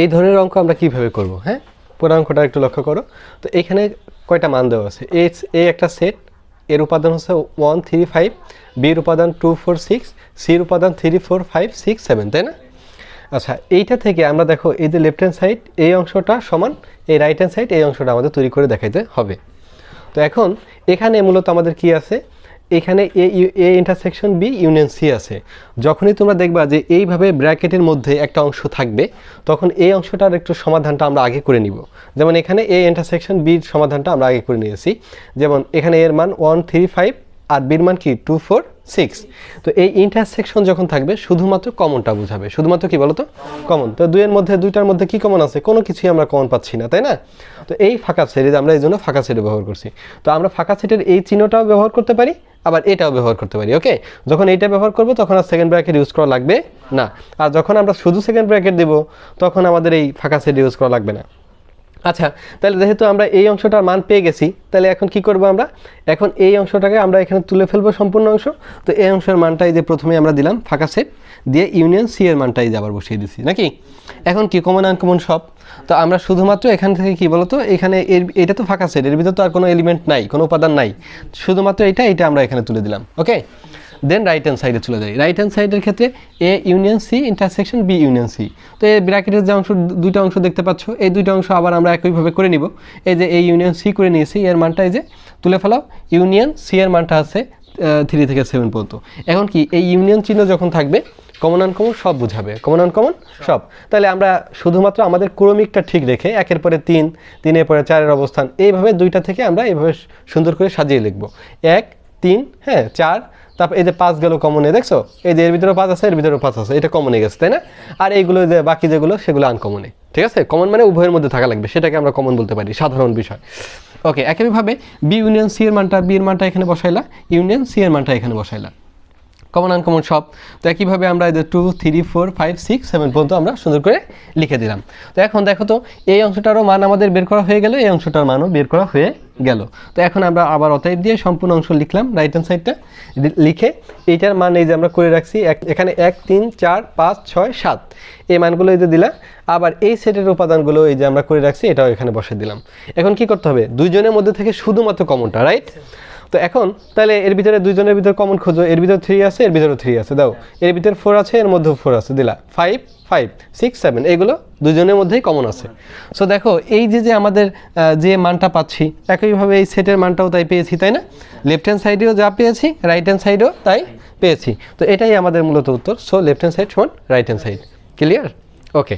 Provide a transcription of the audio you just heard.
এই ধরনের অঙ্ক আমরা কীভাবে করব হ্যাঁ? পুরো অঙ্কটা একটু লক্ষ্য করো। তো এখানে কয়টা মান দেওয়া আছে? এ এ একটা সেট এর উপাদান হচ্ছে ওয়ান থ্রি ফাইভ বির উপাদান টু ফোর সিক্স সির উপাদান three four five six seven তাই না? আচ্ছা এইটা থেকে আমরা দেখো এই যে লেফট হ্যান্ড সাইড এই অংশটা সমান, এই রাইট হ্যান্ড সাইড এই অংশটা আমাদের তৈরি করে দেখাইতে হবে। তো এখন এখানে মূলত আমাদের কি আছে? এখানে A A intersection B union C আছে। যখনই তোমরা দেখবা যে এইভাবে ব্র্যাকেটের মধ্যে একটা অংশ থাকবে, তখন এই অংশটার একটু সমাধানটা আমরা আগে করে নিব। যেমন এখানে এ ইন্টারসেকশন বির সমাধানটা আমরা আগে করে নিয়েছি। যেমন এখানে এর মান ওয়ান থ্রি ফাইভ আর বির মান কি? টু ফোর সিক্স তো এই ইন্টারসেকশন যখন থাকবে, শুধুমাত্র কমনটা বোঝাবে। শুধুমাত্র কি বলতো? কমন তো দুইয়ের মধ্যে, দুইটার মধ্যে কি কমন আছে? কোনো কিছুই আমরা কমন পাচ্ছি না, তাই না? তো এই ফাঁকা সেট আমরা এই জন্য ফাঁকা সেট ব্যবহার করছি। তো আমরা ফাঁকা সেটের এই চিহ্নটাও ব্যবহার করতে পারি আবার এটাও ব্যবহার করতে পারি ওকে যখন এইটা ব্যবহার করব, তখন আর সেকেন্ড ব্র্যাকেট ইউজ করা লাগবে না। আর যখন আমরা শুধু সেকেন্ড ব্র্যাকেট দেব, তখন আমাদের এই ফাঁকা সেট ইউজ করা লাগবে না। আচ্ছা তাহলে যেহেতু আমরা এই অংশটার মান পেয়ে গেছি, তাহলে এখন কি করব আমরা? এখন এই অংশটাকে আমরা এখানে তুলে ফেলব সম্পূর্ণ অংশ। তো এই অংশের মানটাই যে প্রথমে আমরা দিলাম, ফাঁকা সেট, দিয়ে ইউনিয়ন সি এর মানটাই আবার বসিয়ে দিছি, নাকি? এখন কি কমন আনকমন সব? তো আমরা শুধুমাত্র এখান থেকে কি বলতো, এখানে এর, এটা তো ফাঁকা সেট, এর ভিতরে তো আর কোনো এলিমেন্ট নাই, কোনো উপাদান নাই। শুধুমাত্র এটা এটা আমরা এখানে তুলে দিলাম ওকে দেন রাইট হ্যান্ড সাইডে চলে যাই রাইট হ্যান্ড সাইডের ক্ষেত্রে A union C intersection B union C তো এই ব্র্যাকেটের যে অংশ, দুইটা অংশ দেখতে পাচ্ছ, এই দুইটা অংশ আবার আমরা একইভাবে করে নিব। এই যে এই ইউনিয়ন সি করে নিয়েছি, এর মানটা এই যে তুলে ফেলাও। ইউনিয়ন সি এর মানটা আছে থ্রি থেকে সেভেন পর্যন্ত। এখন কি, এই ইউনিয়ন চিহ্ন যখন থাকবে কমন আনকমন সব বুঝাবে। কমন আনকমন সব। তাহলে আমরা শুধুমাত্র আমাদের ক্রমিকটা ঠিক রেখে একের পরে তিন, তিনের পরে চারের অবস্থান, এইভাবে দুইটা থেকে আমরা এইভাবে সুন্দর করে সাজিয়ে লিখব। এক তিন হ্যাঁ চার তারপর এই যে পাঁচ গেল কমনে দেখছ? এই যে এর ভিতরেও পাঁচ আছে, এর ভিতরেও পাঁচ আছে, এটা কমনে গেছে, তাই না? আর এইগুলো যে বাকি যেগুলো, সেগুলো আনকমনে ঠিক আছে? কমন মানে উভয়ের মধ্যে থাকা লাগবে, সেটাকে আমরা কমন বলতে পারি, সাধারণ বিষয়। ওকে একইভাবে বি ইউনিয়ন সি এর মানটা বি এর মানটা এখানে বসাইলা ইউনিয়ন সি এর মানটা এখানে বসাইলা। কমন আনকমন সব তো একইভাবে আমরা এদের two three four five six seven পর্যন্ত আমরা সুন্দর করে লিখে দিলাম। তো এখন দেখো তো, এই অংশটারও মান আমাদের বের করা হয়ে গেল, এই অংশটার মানও বের করা হয়ে গেল। তো এখন আমরা আবার অতএব দিয়ে সম্পূর্ণ অংশ লিখলাম রাইট হ্যান্ড সাইডটা লিখে, এইটার মান এই যে আমরা করে রাখছি এখানে এক, তিন, চার, পাঁচ, ছয়, সাত। এই মানগুলো এই যে দিলাম, আবার এই সেটের উপাদানগুলো এই যে আমরা করে রাখছি, এটাও এখানে বসে দিলাম। এখন কি করতে হবে? দুইজনের মধ্যে থেকে শুধুমাত্র কমনটা রাইট তো এখন, তাহলে এর ভিতরে দুইজনের ভিতরে কমন খোঁজো, এর ভিতরে থ্রি আছে, এর ভিতরে থ্রি আছে। দাও, এর ভিতরে ফোর আছে, এর মধ্যেও ফোর আছে, দিলা। ফাইভ ফাইভ সিক্স সেভেন এগুলো দুজনের মধ্যেই কমন আছে। সো দেখো, এই যে যে আমাদের যে মানটা পাচ্ছি, একইভাবে এই সেটের মানটাও তাই পেয়েছি, তাই না? লেফট হ্যান্ড সাইডেও যা পেয়েছি রাইট হ্যান্ড সাইডেও তাই পেয়েছি। তো এটাই আমাদের মূলত উত্তর। সো লেফট হ্যান্ড সাইড সমান right hand side clear okay